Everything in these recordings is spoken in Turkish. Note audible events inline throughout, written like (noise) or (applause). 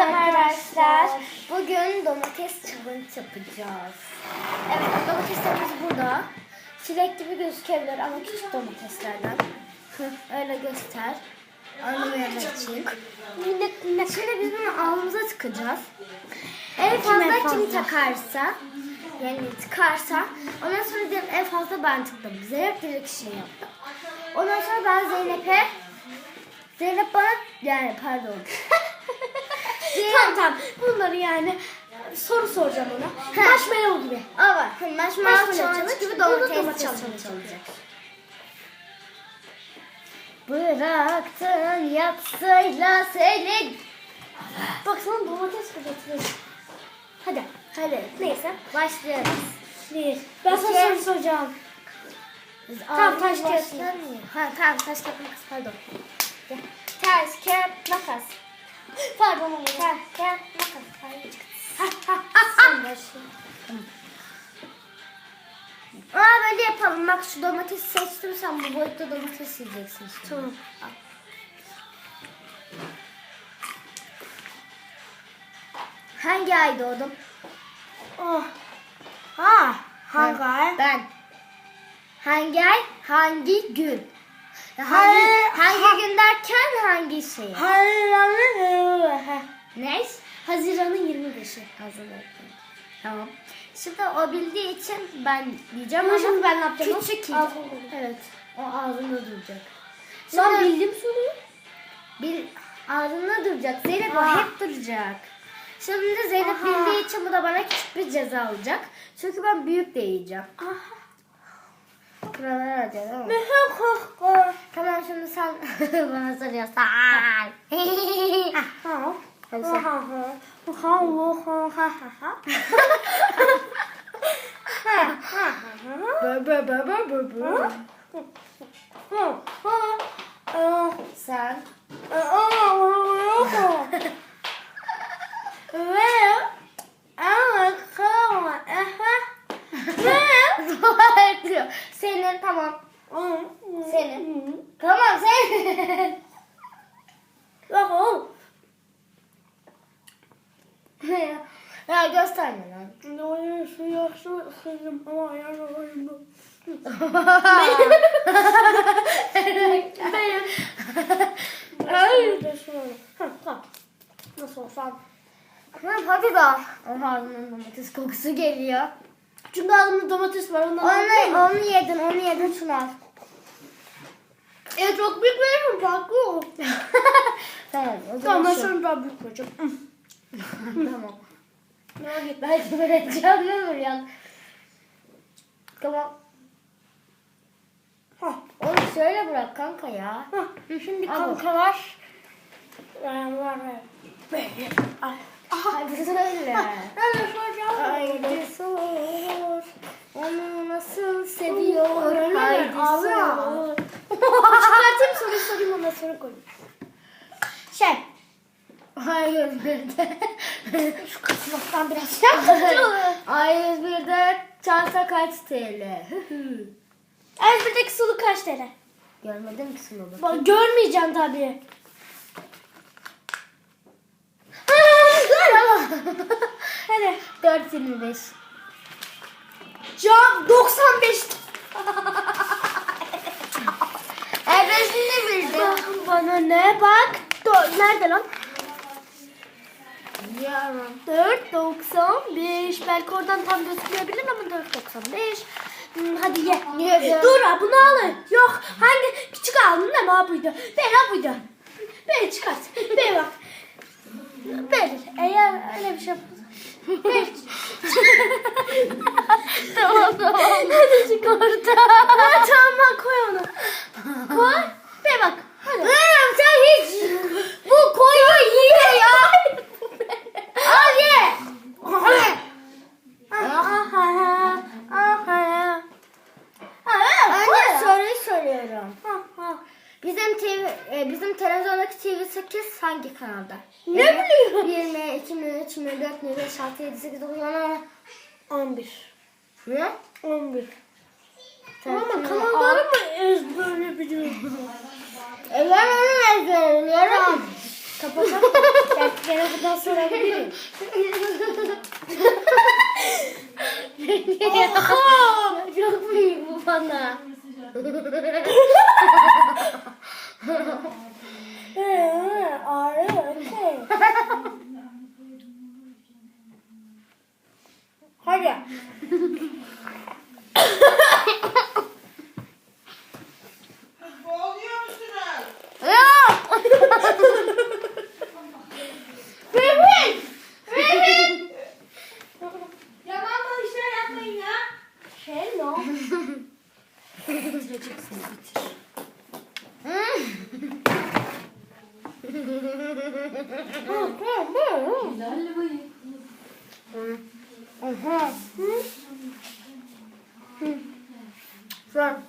arkadaşlar. Bugün domates challenge yapacağız. Evet domateslerimiz burada. Çilek gibi gözükebilir ama küçük domateslerden. Öyle göster. Anlamayanlar için. Şimdi biz bunu ağzımıza tıkacağız. En fazla kim takarsa yani tıkarsa ondan sonra diyelim en fazla ben tıkladım. Zeynep direkt şey yaptı. Ondan sonra ben Zeynep'e Zeynep bana yani pardon. (laughs) Tamam tamam. Bunları yani soru soracağım ona. Marshmallow gibi. Ama marshmallow challenge gibi domates challenge olacak. Bıraktın yatsıyla seni. Baksana domates fırlatıyor. Hadi. Hadi Neyse. başlıyoruz. Bir. Ben sana soru soracağım. Tamam taş kağıt. Ha tamam taş kağıt makas pardon. Taş kağıt makas. Pardon kağıt makas. Hayır. Sen başla. Aa böyle yapalım. Bak şu domatesi seçtim sen bu boyutta domates yiyeceksin şimdi. Tamam. Hangi ay doğdum? Oh. Ha. Hangi ay? Ben. Hangi ay? Hangi gün? Hangi, hangi gün derken hangi şey? Haziran'ın Ne? Haziran'ın 25'i. Hazırladım. Tamam. Şimdi o bildiği için ben diyeceğim Ama şimdi ben ne yapacağım? küçük. Evet. O ağzında duracak. Ben Şimdi bildim soruyu. bil, ağzında duracak. Zeynep Aa. hep duracak. Şimdi Zeynep Aha. bildiği için bu da bana küçük bir ceza alacak. Çünkü ben büyük de yiyeceğim. Aha. Buraları alacağız ama. Tamam şimdi sen (laughs) bana soruyorsun. (laughs) Ha. Hadi Ha sen. Bö bö bö bö bö bö. Sen. (laughs) Ve ama kalma. Aha. Doğru diyor. Senin tamam. Senin. Tamam senin. Bak oğlum. Ya gösterme lan. Ne oluyor? Şu yaşlı ısırdım ama ayağını koydum. Benim. Ay. Nasıl olsam. Lan hadi da. Oha ağzımdan domates kokusu geliyor. Çünkü ağzımda domates var. Ondan Onu, onu yedin, onu yedin şunu al. E çok büyük veririm. Farklı. (laughs) tamam, o Tamam zaman ben şu. sana daha büyük vereceğim. Tamam. Ne git belki böyle canlı ya. Tamam. Hah. Onu şöyle bırak kanka ya. Hah. Şimdi Al. kankalar. Var var. Böyle. Ay. Hadi söyle. Ben soracağım. Haydi sor. Onu nasıl seviyor? Haydi sor. (laughs) Çıkartayım soruyu sorayım ondan sonra koyayım. Şey. Hayır bir de. (laughs) Şu kasmaktan biraz şey yapacağım. Hayır bir de çanta kaç TL? Ezber'deki sulu kaç TL? Görmedim ki sınavı. Bak görmeyeceğim tabii. (laughs) Hadi. 425. Cevap 95. Ebesini bildim. Bana ne bak. Do- Nerede lan? Yarım. 4.95. Belki oradan tam gözükmeyebilir ama 4.95. Hmm, hadi ye. Yedim. Dur ha bunu alın. Yok hangi küçük aldın mi? Ha buydu. Ben buydu. Beni çıkart. Beni bak. Ben eğer öyle bir şey. Ben- (laughs) Tamam tamam. Hadi çıkart. Ha, tamam koy onu. Koy. Beni bak. Hadi. Oğlum sen hiç bu koyu yiyor ya. Al ye. Aha. Aha. Aha. Önce soruyu soruyorum. Aha. Bizim TV, e, bizim televizyondaki TV8 hangi kanalda? Ne Evet, biliyorum? 20, 2 mi, 3 mi, 4 mi, 5, 6, 7, 8, 9, 10, 11. Ne? 11. Tamam, Ama kanalları mı ezberle biliyorum? E ben onu ezberliyorum. Kapatalım. Gel, gel, sana sorabilirim. Oha! Çok büyük bu bana. (laughs) Bitireceksin bitir. Aha. Sen.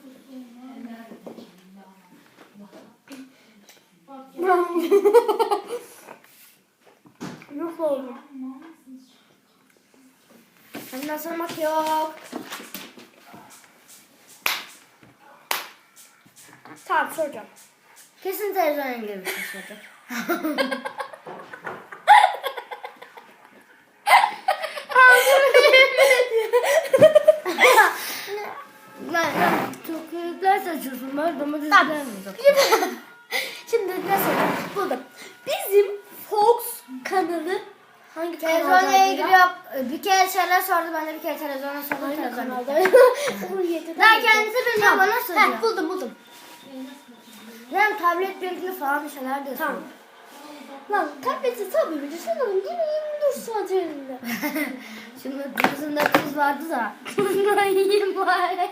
Yok oğlum. Senden sormak yok. Tamam soracağım. Kesin televizyon ilgili bir şey soracak. Lan lan çok büyükler saçıyorsun. Ben domatesler mi Şimdi, şimdi ne sorayım? Buldum. Bizim Fox kanalı hangi Televizyonla ilgili ya? yok. Bir kere şeyler sordu. Ben de bir kere televizyona sordum. Hangi Televizyon. kanalda? (laughs) Tane. kendisi bilmiyor bana soruyor. Heh, buldum buldum. Yani tablet ilgili falan bir şeyler diyor. Tamam. Lan tableti tabii bir sanırım yine 24 saat elinde. Şimdi tuzunda tuz vardı da. Tuzla yiyeyim bari.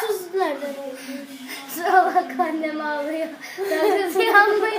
Tuz nereden olmuş? Sıra bak annem ağlıyor. Ben kız yanmıştık